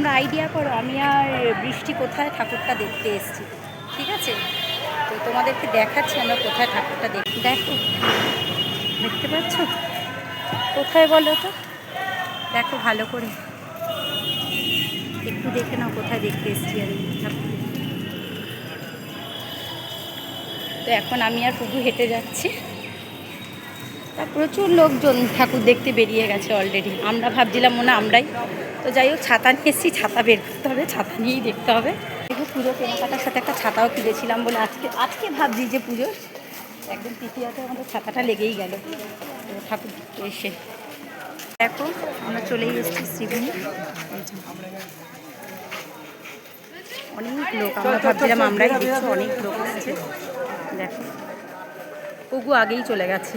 তোমরা আইডিয়া করো, আমি আর বৃষ্টি কোথায় ঠাকুরটা দেখতে এসেছি, ঠিক আছে? তো তোমাদেরকে দেখাচ্ছি আমরা কোথায় ঠাকুরটা দেখ দেখো, দেখতে পাচ্ছ? কোথায় বলো তো? দেখো ভালো করে। একটু দেখে নাও কোথায় দেখতে এসেছি ঠাকুর তো এখন আমি আর পুজো হেঁটে যাচ্ছি। তা প্রচুর লোকজন ঠাকুর দেখতে বেরিয়ে গেছে অলরেডি আমরা ভাবছিলাম মনে আমরাই তো যাই হোক ছাতা নিয়ে এসেছি ছাতা বের করতে হবে ছাতা নিয়েই দেখতে হবে। দেখো পুজো কেনাকাটার সাথে একটা ছাতাও কিনেছিলাম বলে আজকে আজকে ভাবছি যে পুজোর একদম তৃতীয়তে আমাদের ছাতাটা লেগেই গেল। তো ঠাকুর এসে। দেখো আমরা চলেই এসেছি শ্রীভূমি। অনেক লোক আমরা ভাবছিলাম আমরাই দেখছি অনেক লোক এসেছে দেখো ওগু আগেই চলে গেছে।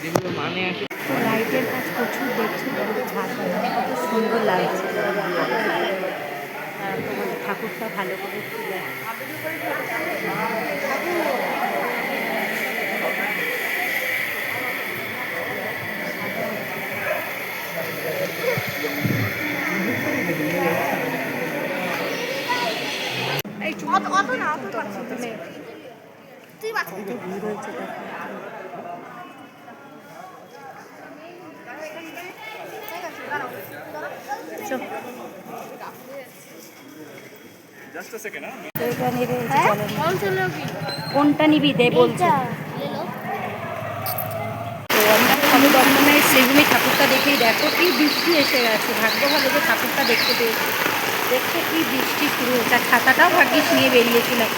যেগুলো মানে আছে লাইটের কাজ প্রচুর দেখছি কত সুন্দর লাগছে। ঠাকুরটা ভালো করে অত না অত পারছি তুমি তুই ভিড় হয়েছে হ্যাঁ? কোনটা নিবি দে বলছে। লেলো তো আমরা স্বামী দমদমের শ্রীভূমি ঠাকুরটা দেখেই দেখো কি বৃষ্টি এসে গেছে। ভাগ্য ভালো যে ঠাকুরটা দেখতে পেয়েছি। দেখতে কি বৃষ্টি শুরু হয়েছে। আর ছাতাটাও ভাগ্যিস নিয়ে বেরিয়েছিলাম।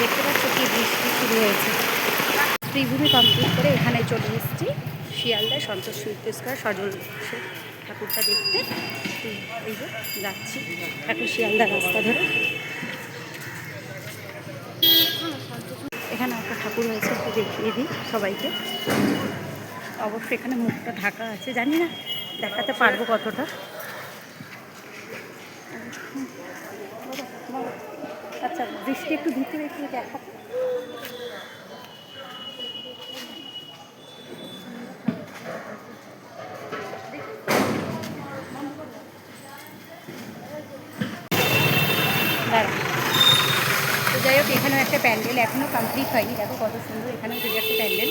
দেখতে পাচ্ছ কি বৃষ্টি শুরু হয়েছে। শ্রীভূমি কমপ্লিট করে এখানে চলে এসেছি। শিয়ালদায় সন্তোষ সুইটেস্কার সজল ঠাকুরটা দেখতে। যাচ্ছি ঠাকুর শিয়ালদা রাস্তা ধরে। এখানে একটা ঠাকুর হয়েছে, একটু দেখিয়ে দিই সবাইকে। অবশ্যই এখানে মুখটা ঢাকা আছে, জানি না, দেখাতে পারব কতটা। আচ্ছা বৃষ্টি একটু ভিতরে একটু দেখা যাই হোক, এখানেও একটা প্যান্ডেল এখনও কমপ্লিট হয়নি। দেখো কত সুন্দর এখানেও যদি একটা প্যান্ডেল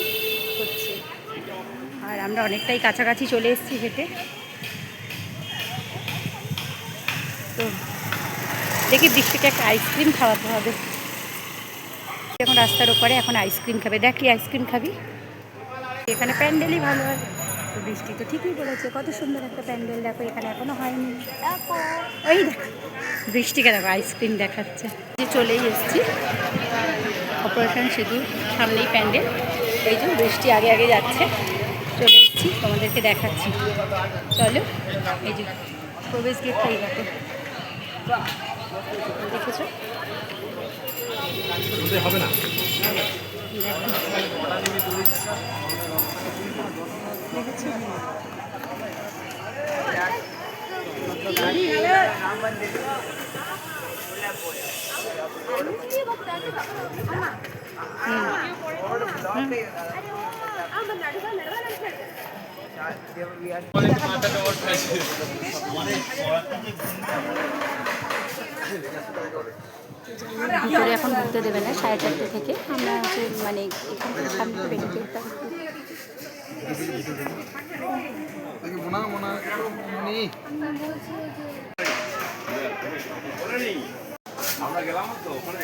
হচ্ছে। আর আমরা অনেকটাই কাছাকাছি চলে এসেছি হেঁটে। তো দেখি বৃষ্টিকে একটা আইসক্রিম খাওয়াতে হবে। এখন রাস্তার ওপারে এখন আইসক্রিম খাবে। দেখ কি আইসক্রিম খাবি? এখানে প্যান্ডেলই ভালো হয় তো বৃষ্টি তো ঠিকই বলেছে কত সুন্দর একটা প্যান্ডেল। দেখো এখানে এখনও হয়নি। ওই দেখো বৃষ্টিকে দেখো আইসক্রিম দেখাচ্ছে। যে চলেই এসেছি। অপারেশন সিঁদুর সামনেই প্যান্ডেল। এই যে বৃষ্টি আগে আগে যাচ্ছে। চলে এসেছি তোমাদেরকে দেখাচ্ছি। চলো এই যে প্রবেশ গেটটাই দেখো। দেখেছ? হবে না? দেখেছ? ভিতরে এখন ঘুরতে দেবে না, সাড়ে চারটে থেকে। আমরা হচ্ছে মানে এখান সামনে মোনা মোনা আমরা গেলাম তো, ওখানে।